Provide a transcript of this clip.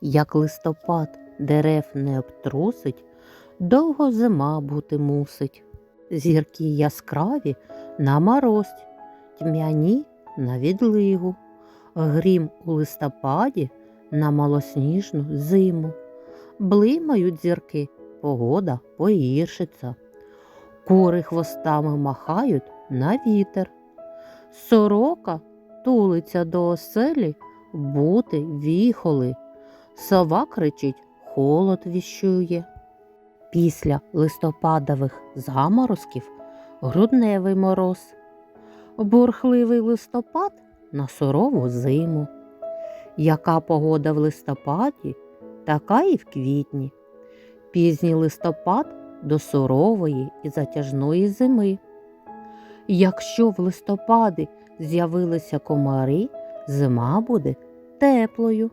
Як листопад дерев не обтрусить, довго зима бути мусить. Зірки яскраві на морозь, тьмяні на відлигу, грім у листопаді на малосніжну зиму. Блимають зірки, погода погіршиться. Кури хвостами махають на вітер. Сорока тулиться до оселі, бути віхоли. Сова кричить, холод віщує. Після листопадових заморозків грудневий мороз. Бурхливий листопад на сурову зиму. Яка погода в листопаді, така і в квітні. Пізній листопад до сурової і затяжної зими. Якщо в листопаді з'явилися комари, зима буде теплою.